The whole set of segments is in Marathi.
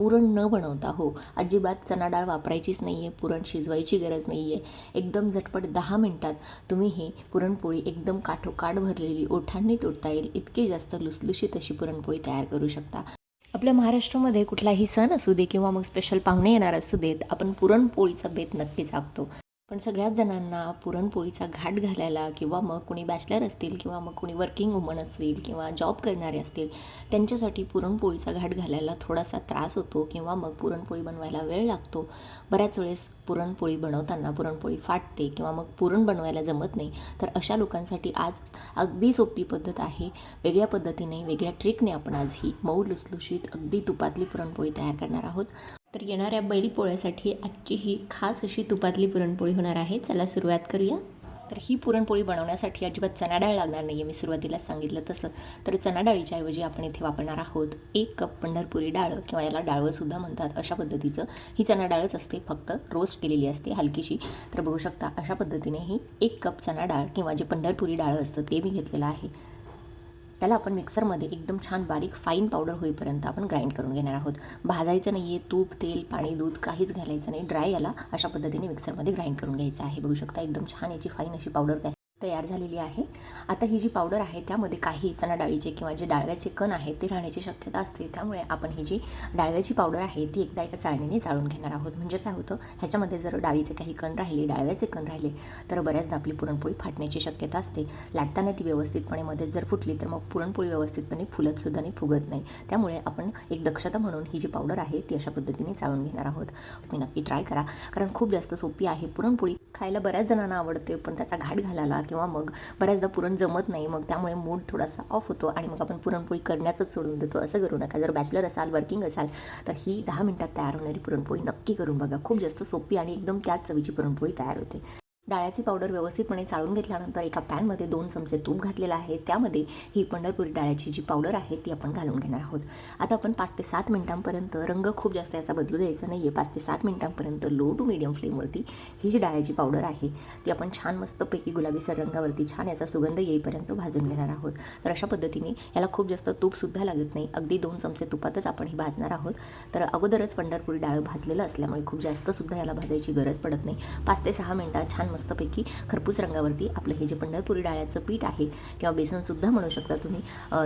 पुरण न बनवता हो. अजिबात चणा डाळ वापरायचीच नाही आहे पुरण शिजवायची गरज नाही आहे एकदम झटपट दहा मिनटात तुम्ही ही पुरणपोळी एकदम काठोकाठ भरलेली ओठांनी तोडता येईल. इतकी जास्त लुसलुशीत अशी पुरणपोळी तयार करू शकता. आपल्या महाराष्ट्रामध्ये कुठलाही सण असू दे किंवा मग स्पेशल पाहुणे येणार असू देत आपण पुरणपोळीचा बेत नक्कीच आखतो. पण सगळ्याच जणांना पुरणपोळीचा घाट घालायला किंवा मग कुणी बॅचलर असतील किंवा मग कुणी वर्किंग वुमन असतील किंवा जॉब करणारे असतील त्यांच्यासाठी पुरणपोळीचा घाट घालायला थोडासा त्रास होतो किंवा मग पुरणपोळी बनवायला वेळ लागतो. बऱ्याच वेळेस पुरणपोळी बनवताना पुरणपोळी फाटते किंवा मग पुरण बनवायला जमत नाही. तर अशा लोकांसाठी आज अगदी सोपी पद्धत आहे. वेगळ्या पद्धतीने वेगळ्या ट्रिकने आपण आज ही मऊ लुसलुशीत अगदी तुपातली पुरणपोळी तयार करणार आहोत. तर येणाऱ्या बैलपोळ्यासाठी आजची ही खास अशी तुपातली पुरणपोळी होणार आहे. चला सुरुवात करूया. तर ही पुरणपोळी बनवण्यासाठी अजिबात चणा डाळ लागणार नाही आहे मी सुरुवातीला सांगितलं तसं. तर चणा डाळीच्या ऐवजी आपण इथे वापरणार आहोत एक कप पंढरपुरी डाळ किंवा याला डाळवंसुद्धा म्हणतात अशा पद्धतीचं. ही चणा डाळच असते. फक्त रोस्ट केलेली असते हलकीशी. तर बघू शकता अशा पद्धतीने ही एक कप चणा डाळ किंवा जे पंढरपुरी डाळ असतं ते मी घेतलेलं आहे. त्याला आपण मिक्सरमध्ये एकदम छान बारीक फाईन पावडर होईपर्यंत आपण ग्राइंड करून घेणार आहोत. भाजायचं नाही आहे तूप तेल पाणी दूध काहीच घालायचं नाही. ड्राय याला अशा पद्धतीने मिक्सरमध्ये ग्राइंड करून घ्यायचं आहे. बघू शकता एकदम छान याची फाईन अशी पावडर तयार झालेली आहे. आता ही जी पावडर आहे त्यामध्ये काही चणा डाळीचे किंवा जे डाळव्याचे कण आहेत ते राहण्याची शक्यता असते. त्यामुळे आपण ही जी डाळव्याची पावडर आहे ती एकदा एका चाळणीने चाळून घेणार आहोत. म्हणजे काय होतं? ह्याच्यामध्ये जर डाळीचे काही कण राहिले डाळव्याचे कण राहिले तर बऱ्याचदा आपली पुरणपोळी फाटण्याची शक्यता असते. लाटताना ती व्यवस्थितपणे मध्ये जर फुटली तर मग पुरणपोळी व्यवस्थितपणे फुलतसुद्धा नाही फुगत नाही. त्यामुळे आपण एक दक्षता म्हणून ही जी पावडर आहे ती अशा पद्धतीने चाळून घेणार आहोत. तुम्ही नक्की ट्राय करा. कारण खूप जास्त सोपी आहे पुरणपोळी. खायला बऱ्याच जणांना आवडते पण त्याचा घाट घालायला किंवा मग बऱ्याचदा पुरण जमत नाही मग त्यामुळे मूड थोडासा ऑफ होतो आणि मग आपण पुरणपोळी करण्याचंच सोडून देतो. असं करू नका. जर बॅचलर असाल वर्किंग असाल तर ही दहा मिनटात तयार होणारी पुरणपोळी नक्की करून बघा. खूप जास्त सोपी आणि एकदम त्याच चवीची पुरणपोळी तयार होते. डाळ्याची पावडर व्यवस्थितपणे चाळून घेतल्यानंतर एका पॅनमध्ये दोन चमचे तूप घातलेलं आहे. त्यामध्ये ही पंढरपुरी डाळ्याची जी पावडर आहे ती आपण घालून घेणार आहोत. आता आपण पाच ते सात मिनिटांपर्यंत रंग खूप जास्त याचा बदलू द्यायचा नाही आहे पाच ते सात मिनिटांपर्यंत लो टू मिडियम फ्लेमवरती ही जी डाळ्याची पावडर आहे ती आपण छान मस्तपैकी गुलाबीसर रंगावरती छान याचा सुगंध येईपर्यंत भाजून घेणार आहोत. तर अशा पद्धतीने याला खूप जास्त तूपसुद्धा लागत नाही. अगदी दोन चमचे तुपातच आपण ही भाजणार आहोत. तर अगोदरच पंढरपुरी डाळ भाजलेलं असल्यामुळे खूप जास्तसुद्धा याला भाजायची गरज पडत नाही. पाच ते सहा मिनटात छान मस्तपैकी खरपूस रंगावरती आपलं हे जे पंढरपुरी डाळ्याचं पीठ आहे किंवा बेसनसुद्धा म्हणू शकता तुम्ही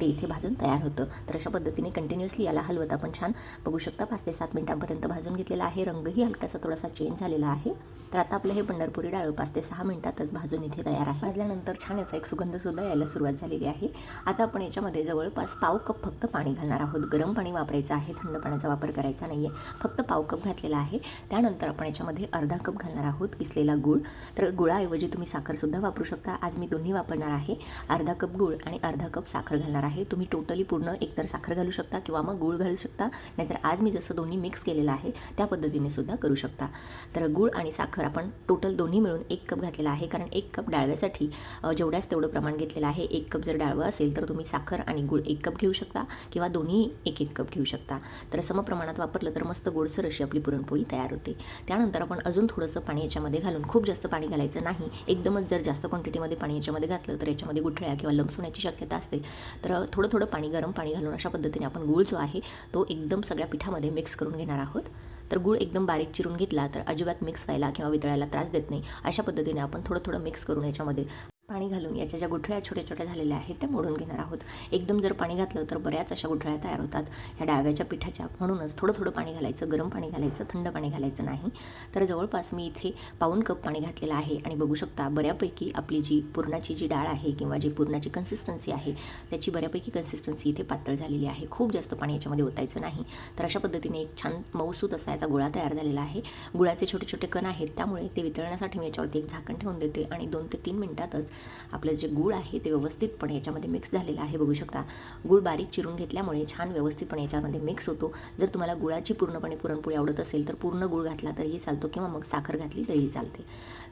ते इथे भाजून तयार होतं. तर अशा पद्धतीने कंटिन्युअसली याला हलवत आपण छान बघू शकता पाच ते सात मिनिटांपर्यंत भाजून घेतलेला आहे. रंगही हलकासा थोडासा चेंज झालेला आहे. तर आता आपलं हे पंढरपुरी डाळ पाच ते सहा मिनिटातच भाजून इथे तयार आहे. भाजल्यानंतर छान याचा एक सुगंधसुद्धा यायला सुरुवात झालेली आहे. आता आपण याच्यामध्ये जवळपास पाव कप फक्त पाणी घालणार आहोत. गरम पाणी वापरायचं आहे थंड पाण्याचा वापर करायचा नाही आहे फक्त पाव कप घातलेला आहे. त्यानंतर आपण याच्यामध्ये अर्धा कप घालणार आहोत किसलेला गूळ. तर गुळाऐवजी तुम्ही साखरसुद्धा वापरू शकता. आज मी दोन्ही वापरणार आहे. अर्धा कप गूळ आणि अर्धा कप साखर घालणार आहे. तुम्ही टोटली पूर्ण एकतर साखर घालू शकता किंवा मग गूळ घालू शकता. नाहीतर आज मी जसं दोन्ही मिक्स केलेलं आहे त्या पद्धतीने सुद्धा करू शकता. तर गूळ आणि साखर आपण टोटल दोन्ही मिळून एक कप घातलेला आहे. कारण एक कप डाळव्यासाठी जेवढ्याच तेवढं प्रमाण घेतलेलं आहे. एक कप जर डाळवं असेल तर तुम्ही साखर आणि गूळ एक कप घेऊ शकता किंवा दोन्ही एक एक कप घेऊ शकता. तर समप्रमाणात वापरलं तर मस्त गोडसर अशी आपली पुरणपोळी तयार होते. त्यानंतर आपण अजून थोडंसं पाणी याच्यामध्ये घालून खूप जास्त पाणी घालायचं नाही. एकदमच जर जास्त क्वांटिटीमध्ये पाणी याच्यामध्ये घातलं तर याच्यामध्ये गुठळ्या किंवा लम्स होण्याची शक्यता असते. तर थोडं थोडं पाणी गरम पाणी घालून अशा पद्धतीने आपण गूळ जो आहे तो एकदम सगळ्या पिठामध्ये मिक्स करून घेणार आहोत. तर गूळ एकदम बारीक चिरून घेतला तर अजिबात मिक्स व्हायला किंवा वितळायला त्रास देत नाही. अशा पद्धतीने आपण थोडं थोडं मिक्स करून याच्यामध्ये पाणी घालून याच्या ज्या गुठळ्या छोट्या छोट्या झालेल्या आहेत त्या मोडून घेणार आहोत. एकदम जर पाणी घातलं तर बऱ्याच अशा गुठळ्या तयार होतात. ह्या डाव्याच्या पिठाच्या म्हणूनच थोडं थोडं पाणी घालायचं गरम पाणी घालायचं थंड पाणी घालायचं नाही. तर जवळपास मी इथे पाऊन कप पाणी घातलेलं आहे आणि बघू शकता बऱ्यापैकी आपली जी पुरणाची जी डाळ आहे किंवा जी पुरणाची कन्सिस्टन्सी आहे त्याची बऱ्यापैकी कन्सिस्टन्सी इथे पातळ झालेली आहे. खूप जास्त पाणी याच्यामध्ये ओतायचं नाही. तर अशा पद्धतीने एक छान मऊसूत असा याचा गोळा तयार झालेला आहे. गुळाचे छोटे छोटे कण आहेत त्यामुळे ते वितळण्यासाठी मी याच्यावरती एक झाकण ठेवून देते आणि दोन ते तीन मिनिटातच आपलं जे गूळ आहे ते व्यवस्थितपणे याच्यामध्ये मिक्स झालेलं आहे बघू शकता. गूळ बारीक चिरून घेतल्यामुळे छान व्यवस्थितपणे याच्यामध्ये मिक्स होतो. जर तुम्हाला गुळाची पूर्णपणे पुरणपोळी आवडत असेल तर पूर्ण गूळ घातला तरीही चालतो किंवा मग साखर घातली तरीही चालते.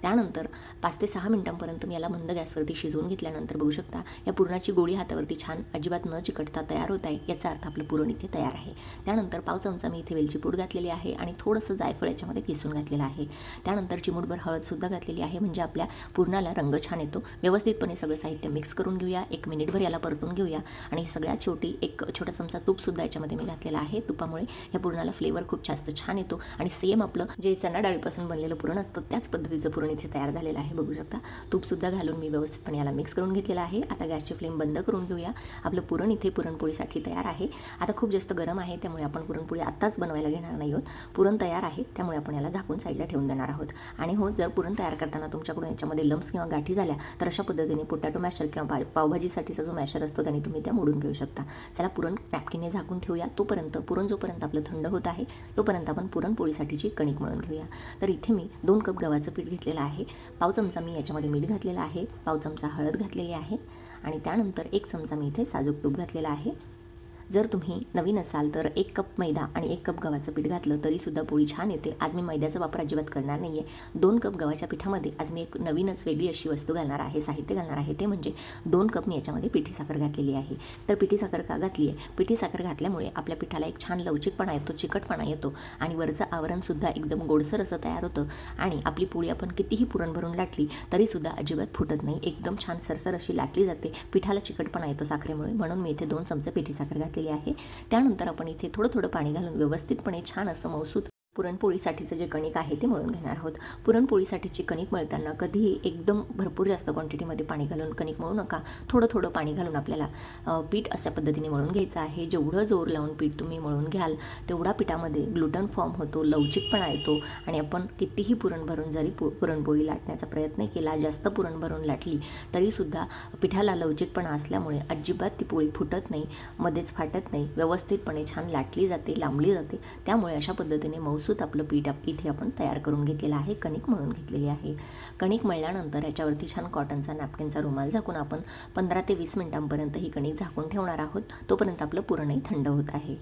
त्यानंतर पाच ते सहा मिनिटांपर्यंत मी याला मंद गॅसवरती शिजवून घेतल्यानंतर बघू शकता या पुरणाची गोळी हातावरती छान अजिबात न चिकटता तयार होत आहे याचा अर्थ आपलं पुरण इथे तयार आहे. त्यानंतर पाव चमचा मी इथे वेलची पूड घातलेली आहे आणि थोडंसं जायफळ याच्यामध्ये किसून घातलेलं आहे. त्यानंतर चिमूटभर हळदसुद्धा घातलेली आहे म्हणजे आपल्या पुरणाला रंग छान येतो. व्यवस्थितपणे सगळं साहित्य मिक्स करून घेऊया. एक मिनिटभर याला परतून घेऊया. आणि सगळ्यात शेवटी एक छोटा चमचा तूपसुद्धा याच्यामध्ये मी घातलेला आहे. तुपामुळे या पुरणाला फ्लेवर खूप जास्त छान येतो. आणि सेम आपलं जे चणा डाळीपासून बनलेलं पुरण असतं त्याच पद्धतीचं पुरण इथे तयार झालेलं आहे. बघू शकता. तूपसुद्धा घालून मी व्यवस्थितपणे याला मिक्स करून घेतलेलं आहे. आता गॅसची फ्लेम बंद करून घेऊया. आपलं पुरण इथे पुरणपोळीसाठी तयार आहे. आता खूप जास्त गरम आहे त्यामुळे आपण पुरणपोळी आत्ताच बनवायला घेणार नाही आहोत पुरण तयार आहे त्यामुळे आपण याला झाकून साईडला ठेवून देणार आहोत. आणि हो जर पुरण तयार करताना तुमच्याकडून याच्यामध्ये लम्स किंवा गाठी झाल्या तर अशा पद्धतीने पोटॅटो मॅशर किंवा पा पावभाजीसाठीचा जो मॅशर असतो त्याने तुम्ही त्या मोडून घेऊ शकता. चला पुरण नॅपकिनने झाकून ठेवूया. तोपर्यंत पुरण जोपर्यंत आपलं थंड होत आहे तोपर्यंत आपण पुरणपोळीसाठीची कणिक मळून घेऊया. तर इथे मी दोन कप गव्हाचं पीठ घेतलेलं आहे. पाव चमचा मी याच्यामध्ये मीठ घातलेलं आहे. पाव चमचा हळद घातलेली आहे. आणि त्यानंतर एक चमचा मी इथे साजूक तूप घातलेला आहे. जर तुम्ही नवीन असाल तर एक कप मैदा आणि एक कप गव्हाचं पीठ घातलं तरीसुद्धा पोळी छान येते. आज मी मैद्याचा वापर अजिबात करणार नाही आहे दोन कप गव्हाच्या पिठामध्ये आज मी एक नवीनच वेगळी अशी वस्तू घालणार आहे साहित्य घालणार आहे. ते म्हणजे दोन कप मी याच्यामध्ये पिठी साखर घातलेली आहे. तर पिठी साखर का घातली आहे पिठी साखर घातल्यामुळे आपल्या पिठाला एक छान लवचिकपणा येतो चिकटपणा येतो आणि वरचं आवरणसुद्धा एकदम गोडसर असं तयार होतं आणि आपली पोळी आपण कितीही पुरण भरून लाटली तरीसुद्धा अजिबात फुटत नाही. एकदम छान सरसर अशी लाटली जाते. पिठाला चिकटपणा येतो साखरेमुळे. म्हणून मी इथे दोन चमचे पिठी साखर घातलेली आहे. त्यानंतर आपण इथे थोडं थोडं पाणी घालून व्यवस्थितपणे छान असं मौसूत पुरणपोळीसाठीचं जे कणिक आहे ते मळून घेणार आहोत. पुरणपोळीसाठीची कणिक मळताना कधीही एकदम भरपूर जास्त क्वांटिटीमध्ये पाणी घालून कणिक मळू नका. थोडं थोडं पाणी घालून आपल्याला पीठ अशा पद्धतीने मळून घ्यायचं आहे. जेवढं जोर लावून पीठ तुम्ही मळून घ्याल तेवढा पिठामध्ये ग्लुटन फॉर्म होतो लवचिकपणा येतो आणि आपण कितीही पुरण भरून जरी पु पुरणपोळी लाटण्याचा प्रयत्न केला जास्त पुरण भरून लाटली तरीसुद्धा पिठाला लवचिकपणा असल्यामुळे अजिबात ती पोळी फुटत नाही मध्येच फाटत नाही व्यवस्थितपणे छान लाटली जाते लांबली जाते. त्यामुळे अशा पद्धतीने मौसूत आपलं पीठ आप इथे आपण तयार करून घेतलेलं आहे कणिक मळून घेतलेली आहे. कणिक मळल्यानंतर याच्यावरती छान कॉटनचा नॅपकिनचा रुमाल झाकून आपण पंधरा ते वीस मिनिटांपर्यंत ही कणिक झाकून ठेवणार आहोत. तोपर्यंत आपलं पुरणही थंड होत आहे.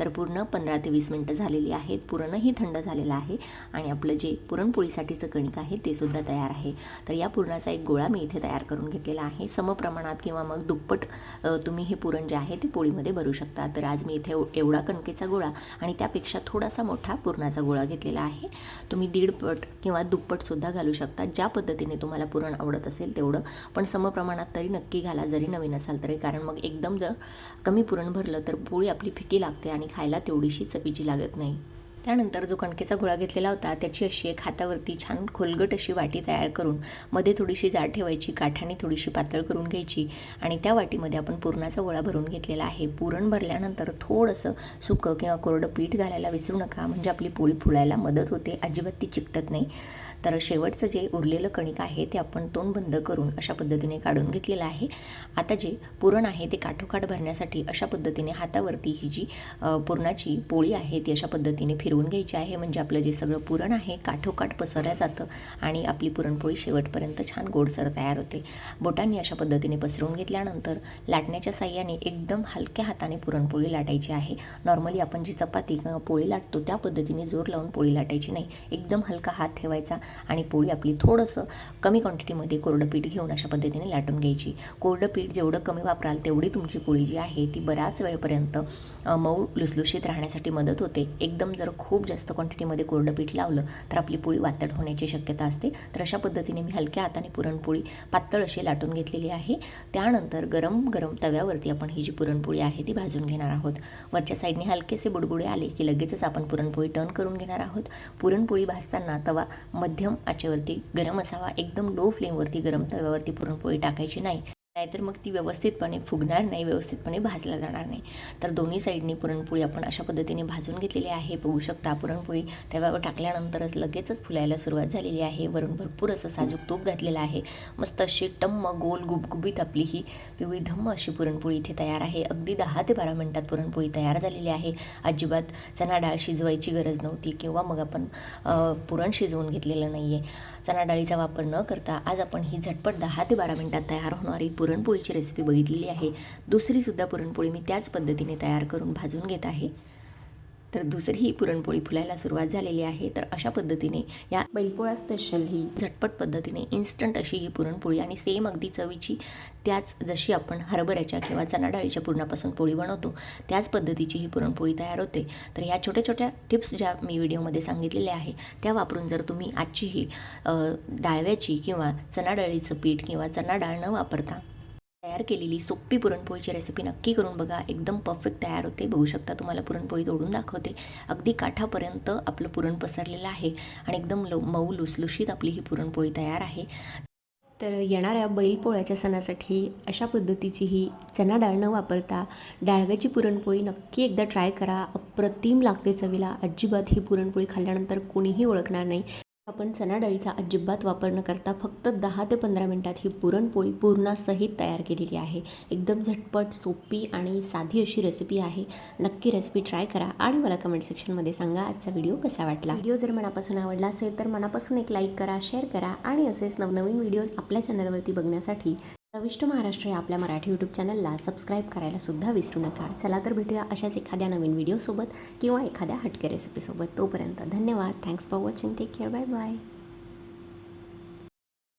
तर पूर्ण पंधरा ते वीस मिनटं झालेली आहेत. पुरणही थंड झालेलं आहे आणि आपलं जे पुरणपोळीसाठीचं कणिक आहे ते सुद्धा तयार आहे. तर या पुरणाचा एक गोळा मी इथे तयार करून घेतलेला आहे. समप्रमाणात किंवा मग दुप्पट तुम्ही हे पुरण जे आहे ते पोळीमध्ये भरू शकता. तर आज मी इथे एव- एवढा कणकेचा गोळा आणि त्यापेक्षा थोडासा मोठा पुरणाचा गोळा घेतलेला आहे. तुम्ही दीडपट किंवा दुप्पटसुद्धा घालू शकता. ज्या पद्धतीने तुम्हाला पुरण आवडत असेल तेवढं. पण समप्रमाणात तरी नक्की घाला. जरी नवीन असाल तरी. कारण मग एकदम जर कमी पुरण भरलं तर पोळी आपली फिकी लागते आणि खायला तेवढीशी चवीची लागत नाही. त्यानंतर जो कणकेचा गोळा घेतलेला होता त्याची अशी एक हातावरती छान खोलगट अशी वाटी तयार करून मध्ये थोडीशी जाड ठेवायची काठाने थोडीशी पातळ करून घ्यायची आणि त्या वाटीमध्ये आपण पुरणाचा गोळा भरून घेतलेला आहे. पुरण भरल्यानंतर थोडंसं सुकं किंवा कोरडं पीठ घालायला विसरू नका म्हणजे आपली पोळी फुलायला मदत होते अजिबात ती चिकटत नाही. तर शेवटचं जे उरलेलं कणिक आहे ते आपण तोंड बंद करून अशा पद्धतीने काढून घेतलेलं आहे. आता जे पुरण आहे ते काठोकाठ भरण्यासाठी अशा पद्धतीने हातावरती ही जी पुरणाची पोळी आहे ती अशा पद्धतीने फिर फिरवून घ्यायची आहे. म्हणजे आपलं जे सगळं पुरण आहे काठोकाठ पसरल्या जातं आणि आपली पुरणपोळी शेवटपर्यंत छान गोडसर तयार होते. बोटांनी अशा पद्धतीने पसरवून घेतल्यानंतर लाटण्याच्या साह्याने एकदम हलक्या हाताने पुरणपोळी लाटायची आहे. नॉर्मली आपण जी चपाती किंवा पोळी लाटतो त्या पद्धतीने जोर लावून पोळी लाटायची नाही. एकदम हलका हात ठेवायचा आणि पोळी आपली थोडंसं कमी क्वांटिटीमध्ये कोरडं पीठ घेऊन अशा पद्धतीने लाटून घ्यायची. कोरडं पीठ जेवढं कमी वापराल तेवढी तुमची पोळी जी आहे ती बऱ्याच वेळपर्यंत मऊ लुसलुशीत राहण्यासाठी मदत होते. एकदम जर खूप जास्त क्वांटिटीमध्ये कोरडं पीठ लावलं तर आपली पोळी वातड होण्याची शक्यता असते. तर अशा पद्धतीने मी हलक्या हाताने पुरणपोळी पातळ अशी लाटून घेतलेली आहे. त्यानंतर गरम गरम तव्यावरती आपण ही जी पुरणपोळी आहे ती भाजून घेणार आहोत. वरच्या साईडने हलकेसे बुडबुडे आले की लगेचच आपण पुरणपोळी टर्न करून घेणार आहोत. पुरणपोळी भाजताना तवा मध्यम आचेवरती गरम असावा. एकदम लो फ्लेमवरती गरम तव्यावरती पुरणपोळी टाकायची नाही. नाहीतर मग ती व्यवस्थितपणे फुगणार नाही व्यवस्थितपणे भाजला जाणार नाही. तर दोन्ही साईडनी पुरणपोळी आपण अशा पद्धतीने भाजून घेतलेली आहे. बघू शकता पुरणपोळी तव्यावर टाकल्यानंतरच लगेचच फुलायला सुरुवात झालेली आहे. वरून भरपूर असं साजूक तूप घातलेलं आहे. मस्त अशी टम्म गोल गुबगुबीत आपली ही पिवळी धम्म अशी पुरणपोळी इथे तयार आहे. अगदी दहा ते बारा मिनटात पुरणपोळी तयार झालेली आहे. अजिबात चणा डाळ शिजवायची गरज नव्हती किंवा मग आपण पुरण शिजवून घेतलेलं नाही आहे चणा डाळीचा वापर न करता आज आपण ही झटपट दहा ते बारा मिनटात तयार होणारी पुरणपोळीची रेसिपी बघितलेली आहे. दुसरीसुद्धा पुरणपोळी मी त्याच पद्धतीने तयार करून भाजून घेत आहे. तर दुसरी ही पुरणपोळी फुलायला सुरुवात झालेली आहे. तर अशा पद्धतीने या बैलपोळा स्पेशल ही झटपट पद्धतीने इन्स्टंट अशी ही पुरणपोळी आणि सेम अगदी चवीची त्याच जशी आपण हरभऱ्याच्या किंवा चणा डाळीच्या पुरणापासून पोळी बनवतो त्याच पद्धतीची ही पुरणपोळी तयार होते. तर ह्या छोट्या छोट्या टिप्स ज्या मी व्हिडिओमध्ये सांगितलेल्या आहे त्या वापरून जर तुम्ही आजची ही डाळव्याची किंवा चणा डाळीचं पीठ किंवा चणा डाळ न वापरता तयार केलेली सोपी पुरणपोळीची रेसिपी नक्की करून बघा. एकदम परफेक्ट तयार होते. बघू शकता तुम्हाला पुरणपोळी तोडून दाखवते. अगदी काठापर्यंत आपलं पुरण पसरलेलं आहे आणि एकदम लो मऊ लुसलुशीत आपली ही पुरणपोळी तयार आहे. तर येणाऱ्या बैलपोळ्याच्या सणासाठी अशा पद्धतीची ही चणा डाळ न वापरता डाळव्याची पुरणपोळी नक्की एकदा ट्राय करा. अप्रतिम लागते चवीला. अजिबात ही पुरणपोळी खाल्ल्यानंतर कोणीही ओळखणार नाही. आपण चणा डाळीचा अजिबात वापर न करता फक्त दहा ते पंधरा मिनटात ही पुरणपोळी पूर्णासहित तयार केलेली आहे. एकदम झटपट सोपी आणि साधी अशी रेसिपी आहे. नक्की रेसिपी ट्राय करा आणि मला कमेंट सेक्शनमध्ये सांगा आजचा व्हिडिओ कसा वाटला. व्हिडिओ जर मनापासून आवडला असेल तर मनापासून एक लाईक करा शेअर करा आणि असेच नवनवीन व्हिडिओज आपल्या चॅनलवरती बघण्यासाठी चविष्ट महाराष्ट्र या आपल्या मराठी यूट्यूब चॅनलला सबस्क्राईब करायला सुद्धा विसरू नका. चला तर भेटूया अशाच एखाद्या नवीन व्हिडिओसोबत किंवा एखाद्या हटके रेसिपीसोबत तोपर्यंत धन्यवाद. Thanks for watching take care bye bye